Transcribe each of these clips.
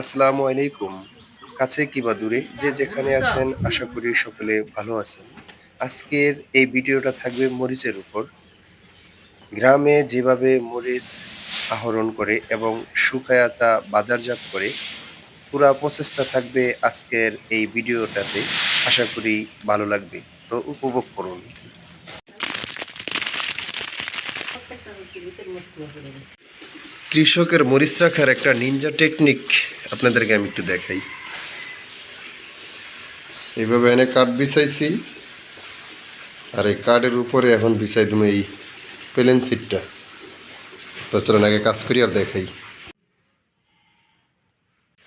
আসসালামু আলাইকুম। কাছে কিবা দূরে যে যেখানে আছেন, আশা করি সকলে ভালো আছেন। আজকের এই ভিডিওটা থাকবে মরিচের উপর। গ্রামে যেভাবে মরিচ আহরণ করে এবং শুকায়া তা বাজারজাত করে, পুরা প্রচেষ্টা থাকবে আজকের এই ভিডিওটাতে। আশা করি ভালো লাগবে। তো উপভোগ করুন। কৃষকের মরিচ রাখার একটা নিনজা টেকনিক আপনাদেরকে আমি একটু দেখাই। এইভাবে এনে কাঠ বিছাইছি, আর এই কাঠের উপরে এখন বিছাই তুমি এই প্লেন সিটটা তো চলেন আগে কাজ করি আর দেখাই।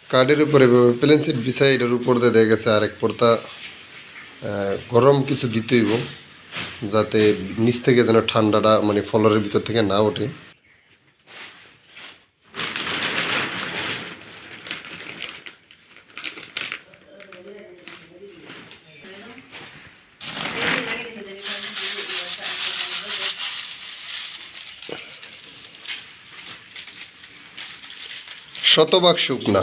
কাঠের উপরে প্লেন সিট বিছাই, এটার উপর দিয়ে দেখা গেছে আরেক পর্তা গরম কিছু দিতে হইব, যাতে নিচ থেকে যেন ঠান্ডাটা মানে ফলরের ভিতর থেকে না ওঠে। শতভাগ শুকনা।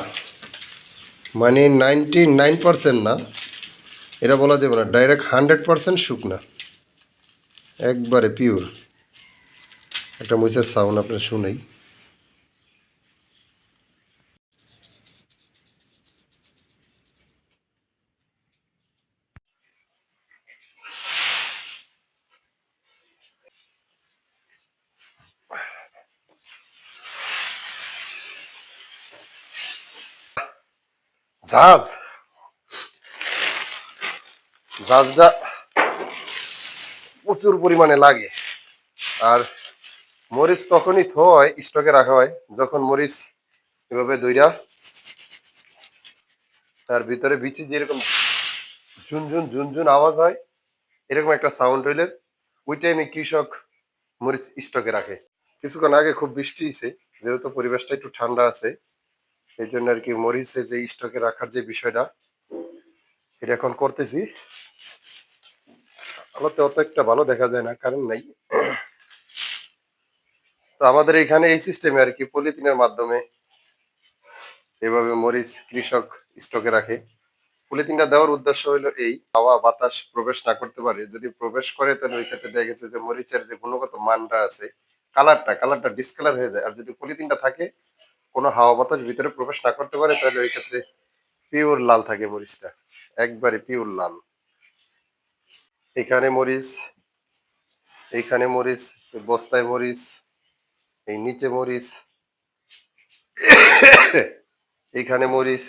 মানে নাইনটি নাইন পারসেন্ট না, এটা বলা যাবে না ডাইরেক্ট হান্ড্রেড পার্সেন্ট শুকনা। একবারে পিওর একটা মহিষের সাউন্ড আপনার শুনেই। জাহাজ জাহাজটা প্রচুর পরিমাণে লাগে। আর মরিচ তখনই হয় স্টকে রাখা হয়, যখন মরিচ এভাবে দইরা তার ভিতরে বিচি যেরকম ঝুনঝুন ঝুনঝুন আওয়াজ হয়, এরকম একটা সাউন্ড হইলে ওই টাইমে কৃষক মরিচ স্টকে রাখে। কিছুক্ষণ আগে খুব বৃষ্টি হয়েছে যেহেতু পরিবেশটা একটু ঠান্ডা আছে এই জন্য আর কি মরিচে যে স্টকে রাখার যে বিষয়টা, এটা এখন করতেছি। আলোতে অত একটা ভালো দেখা যায় না, কারণ নাই। তো আমাদের এখানে এই সিস্টেমে আর কি পলিথিনের মাধ্যমে এভাবে মরিচ কৃষক স্টকে রাখে। পলিথিনটা দেওয়ার উদ্দেশ্য হলো এই, হাওয়া, বাতাস প্রবেশ না করতে পারে। যদি প্রবেশ করে, তাহলে ওই ক্ষেত্রে দেখা গেছে যে মরিচের যে গুণগত মানটা আছে কালারটা কালারটা ডিসকালার হয়ে যায়। আর যদি পলিথিনটা থাকে কোনো হাওয়া বাতাস ভিতরে প্রবেশ না করতে পারে, তাহলে ওই ক্ষেত্রে পিওর লাল থাকে মরিচটা। একবারে পিওর লাল। এখানে মরিচ এইখানে মরিচ, বস্তায় মরিচ, এই নিচে মরিচ এইখানে মরিচ।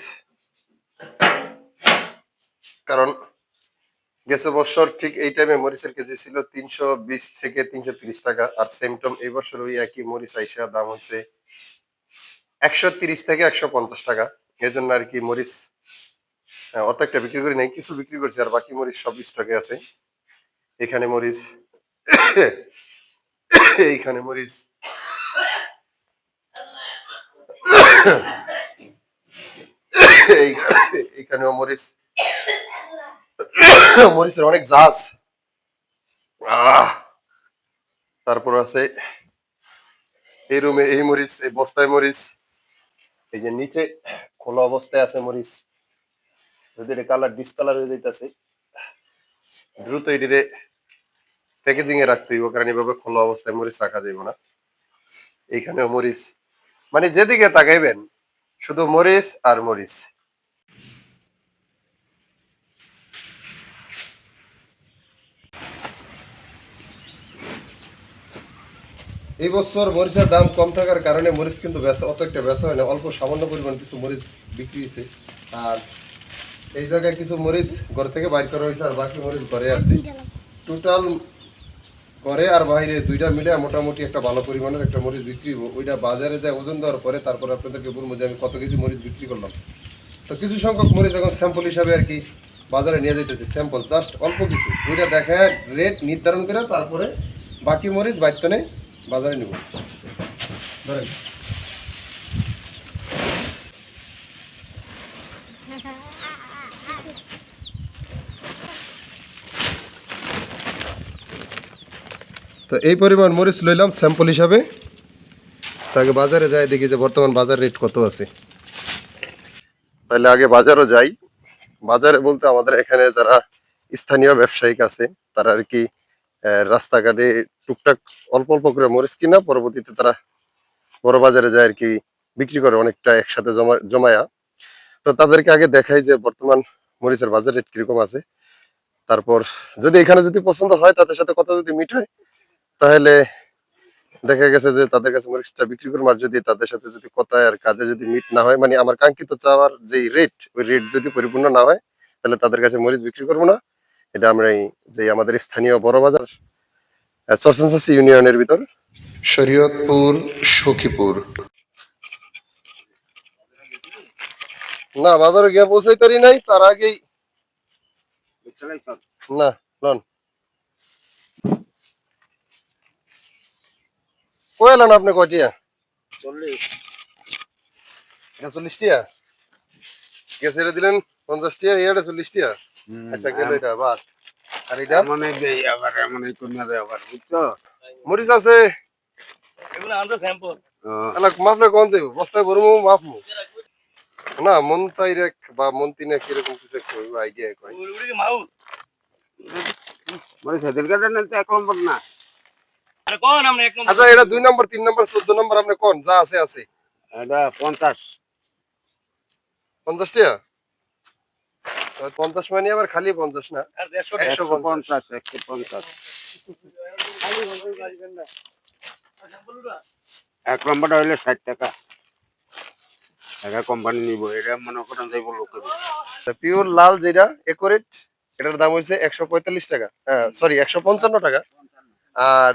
কারণ গেছে বছর ঠিক এই টাইমে মরিচের কেজি ছিল তিনশো বিশ থেকে তিনশো তিরিশ টাকা, আর সেম টম এই বছর ওই একই মরিচ আইসা দাম হচ্ছে একশো তিরিশ থেকে একশো পঞ্চাশ টাকা। এই জন্য আর কি মরিচ অত একটা বিক্রি করি নাই, কিছু বিক্রি করছি, আর বাকি মরিচ সব স্টকে আছে। এখানে মরিচ, এইখানে মরিচ। এইখানে, এইখানেও মরিচ। মরিচের অনেক আহ, তারপর আছে এই রুমে এই মরিচ, এই বস্তায় মরিচ। এই যে নিচে খোলা অবস্থায় আছে মরিচ, যদি কালার ডিসকালার হয়ে যাইতেছে, দ্রুত এটিরে প্যাকেজিং এ রাখতে হইব, কারণ এভাবে খোলা অবস্থায় মরিচ রাখা যাইব না। এইখানেও মরিচ মানে যেদিকে তাকাইবেন, শুধু মরিচ আর মরিচ। এই বছর মরিচের দাম কম থাকার কারণে মরিচ কিন্তু বেচা অত একটা বেচা হয় না। অল্প সামান্য পরিমাণ কিছু মরিচ বিক্রি হয়েছে। আর এই জায়গায় কিছু মরিচ ঘর থেকে বাইর করা হয়েছে আর বাকি মরিচ ঘরে আছে। টোটাল ঘরে আর বাইরে দুইটা মিলে মোটামুটি একটা ভালো পরিমাণের একটা মরিচ বিক্রি হব ওইটা বাজারে যায় ওজন দেওয়ার পরে তারপর আপনাদেরকে বলব যে আমি কত কিছু মরিচ বিক্রি করলাম। তো কিছু সংখ্যক মরিচ এখন স্যাম্পল হিসাবে আর কি বাজারে নিয়ে যেতেছি স্যাম্পল জাস্ট অল্প কিছু। ওইটা দেখা রেট নির্ধারণ করে তারপরে বাকি মরিচ বাড়তে বাজারে নিব। ধরেন। তো এই পরিমাণ মরিচ লইলাম স্যাম্পল হিসাবে। তাকে বাজারে যায় দেখি যে বর্তমান বাজার রেট কত আছে। তাহলে আগে বাজারও যাই। বাজারে বলতে আমাদের এখানে যারা স্থানীয় ব্যবসায়িক আছে, তারা আর কি রাস্তাঘাটে টুকটাক অল্প অল্প করে মরিচ কিনা, পরবর্তীতে তারা বড় বাজারে যায় আর কি বিক্রি করে অনেকটা একসাথে জমা, জমায়া। তো তাদেরকে আগে দেখাই যে বর্তমান মরিচের বাজার রেট কীরকম আছে। তারপর যদি এখানে যদি পছন্দ হয়, তাদের সাথে কথা যদি মিট হয়, তাহলে দেখা গেছে যে তাদের কাছে মরিচটা বিক্রি করব। আর যদি তাদের সাথে যদি কথা আর কাজে যদি মিট না হয় মানে আমার কাঙ্ক্ষিত চাওয়ার যে রেট ওই রেট যদি পরিপূর্ণ না হয়, তাহলে তাদের কাছে মরিচ বিক্রি করব না। এটা আমরা এই যে আমাদের স্থানীয় বড় বাজার চরসেন্সাসি ইউনিয়নের ভিতর। শরীয়তপুর সখীপুর। না বাজারে গিয়ে পৌঁছাইতারি নাই তার আগেই না লন কয়েলেন আপনি কয়টিয়া? এটা চল্লিশ। টিয়া এটা দিলেন পঞ্চাশ টিয়া এটা চল্লিশ টিয়া আচ্ছা গেল এটা আবার। আর এটা? এমনই দেই আবার এমনই কন্যা দেয় আবার বুঝছ? মরিচ আছে? এগুলো আনতে স্যাম্পল ও, এলাক কোন যাইব বস্তায় ভরমু মাপমু না মন চাই রেক বা মন তিনে কীরকম কিছু একটা আইডিয়া কয়। মাউ মানে সেদিন কাটা না এক নম্বর না? আরে কোন আমরা এক নম্বর? আচ্ছা এটা দুই নম্বর তিন নম্বর চোদ্দ নম্বর আপনি কোন? যা আছে আছে। এটা পঞ্চাশ মানে আবার খালি পঞ্চাশ না? একশো পঞ্চাশ। একশো পঞ্চাশ এক নম্বরটা হইলে ষাট টাকা। টাকা কোম্পানি নিব এটা মনে করেন যাইব লোকের পিওর লাল যেটা একোরেট এটার দাম একশো পঁয়তাল্লিশ টাকা। সরি একশো পঞ্চান্ন টাকা। আর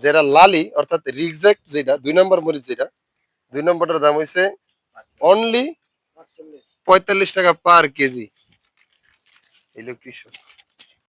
যেটা লালি অর্থাৎ রিজেক্ট যেটা দুই নম্বর মরিচ যেটা দুই নম্বরটার দাম অনলি পঁয়তাল্লিশ টাকা পার কেজি। এলো কৃষক